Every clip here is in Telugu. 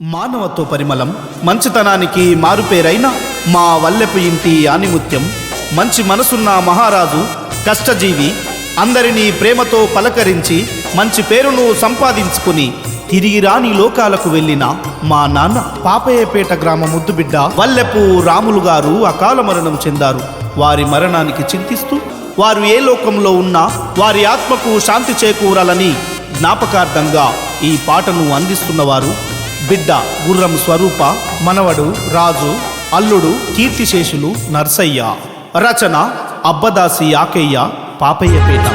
మానవత్వ పరిమళం మంచితనానికి మారుపేరైన మా వల్లెపు ఇంటి ఆనిముత్యం. మంచి మనసున్న మహారాజు కష్టజీవి అందరినీ ప్రేమతో పలకరించి మంచి పేరును సంపాదించుకుని తిరిగి రాని లోకాలకు వెళ్ళిన మా నాన్న పాపయ్యపేట గ్రామ ముద్దుబిడ్డ వల్లెపు రాములు గారు అకాల మరణం చెందారు. వారి మరణానికి చింతిస్తూ వారు ఏ లోకంలో ఉన్నా వారి ఆత్మకు శాంతి చేకూరాలని జ్ఞాపకార్థంగా ఈ పాటను అందిస్తున్నవారు బిడ్డ గుర్రం స్వరూప మనవడు రాజు అల్లుడు కీర్తిశేషులు నర్సయ్య. రచన అబ్బదాసి యాకయ్య పాపయ్యపేట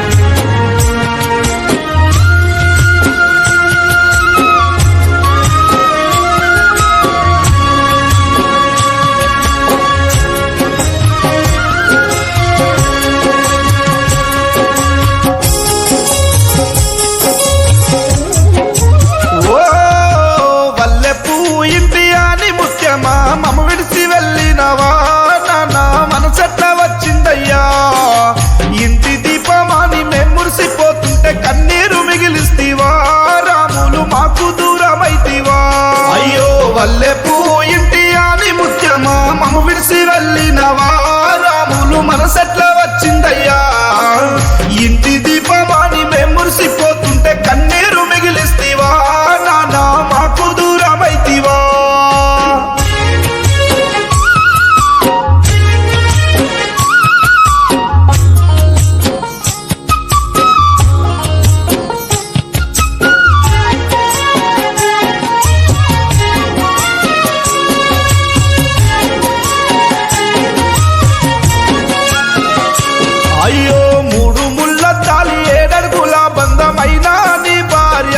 అయ్యో మూడు ముళ్ళ తాలి ఏడడుగుల బంధమైన నీ భార్య.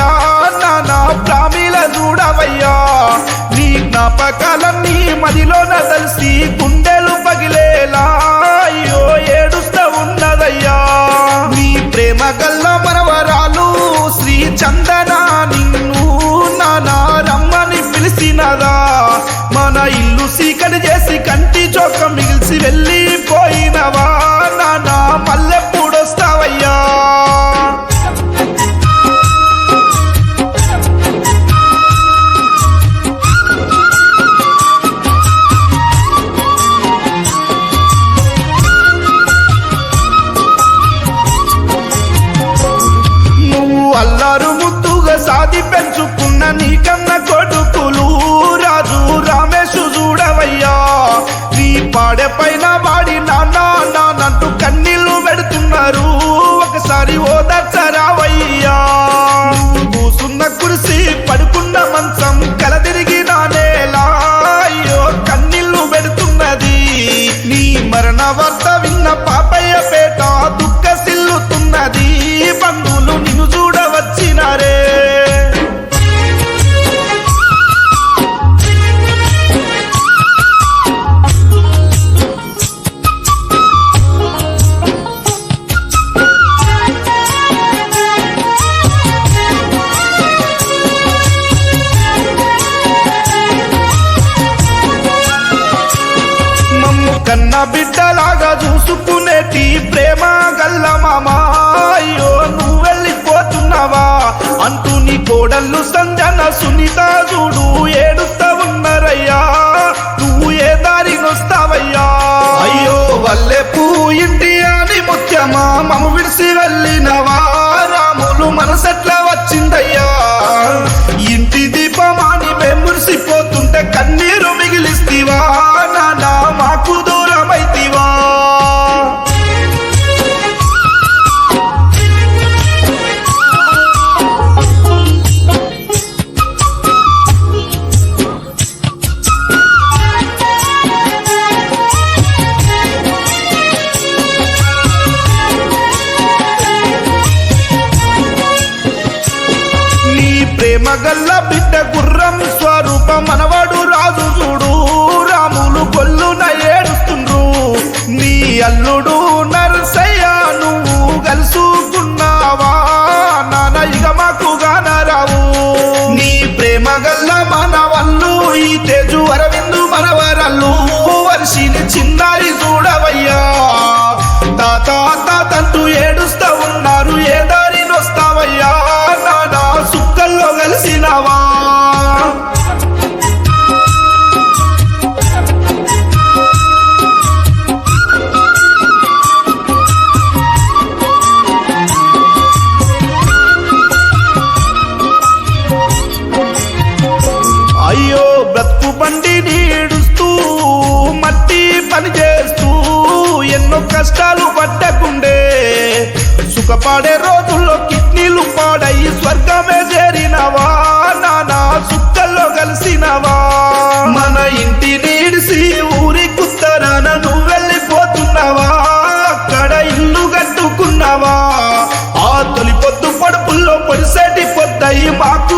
నానా ప్రామిల చూడవయ్యా నీ జ్ఞాపకాలన్నీ మదిలో తెలిసి గుండెలు పగిలేలా. అయ్యో ఏడుస్తూ ఉన్నదయ్యా. నీ ప్రేమ గల్ల మనవరాలు శ్రీ చంద్ర కూసున్న కురిసి పడుకున్న బిడ్డలాగా చూసుకునేటి ప్రేమ గల్ల మామా. అయ్యో నువ్వు వెళ్ళిపోతున్నావా? అంటూ నీ కోడళ్ళు సంజన సునీత చూడు ఏడుస్తా ఉన్నారయ్యా. నువ్వు ఏ దారినొస్తావయ్యా అయ్యో వల్లే పూ ఇంటి అని ముత్యమా మమ్మ విడిసి వెళ్ళినవా? రాములు మనసెట్లా వచ్చిందయ్యా. ఇంటి దీపమాని మేము మురిసిపోతుంటే కన్నీరు మిగిలిస్తివా? నానా గల్ల బిడ్డ గుర్రం స్వరూప మనవాడు రాజు చూడు. రాములు కొల్లున ఏడుస్తుండ్రు. నీ అల్లుడు నరసయ్య నువ్వు కలుసుకున్నావా నాన్న ఇక మాకు గానరావు నీ ప్రేమ గల్ల మనవల్లు ఈ తేజు అరవిందు మనవరల్లు. వర్షిని చిన్నారి పాడే రోజుల్లో కిడ్నీలు పాడై స్వర్గమే చేరినవా? నానా చుక్కల్లో కలిసినవా? మన ఇంటి నీడిసి ఊరి కుత్తరాన నువ్వు వెళ్ళిపోతున్నావా అక్కడ ఇల్లు కట్టుకున్నావా? ఆ తొలి పొద్దు పడుపుల్లో పొడిసేటి పొద్దయి మాకు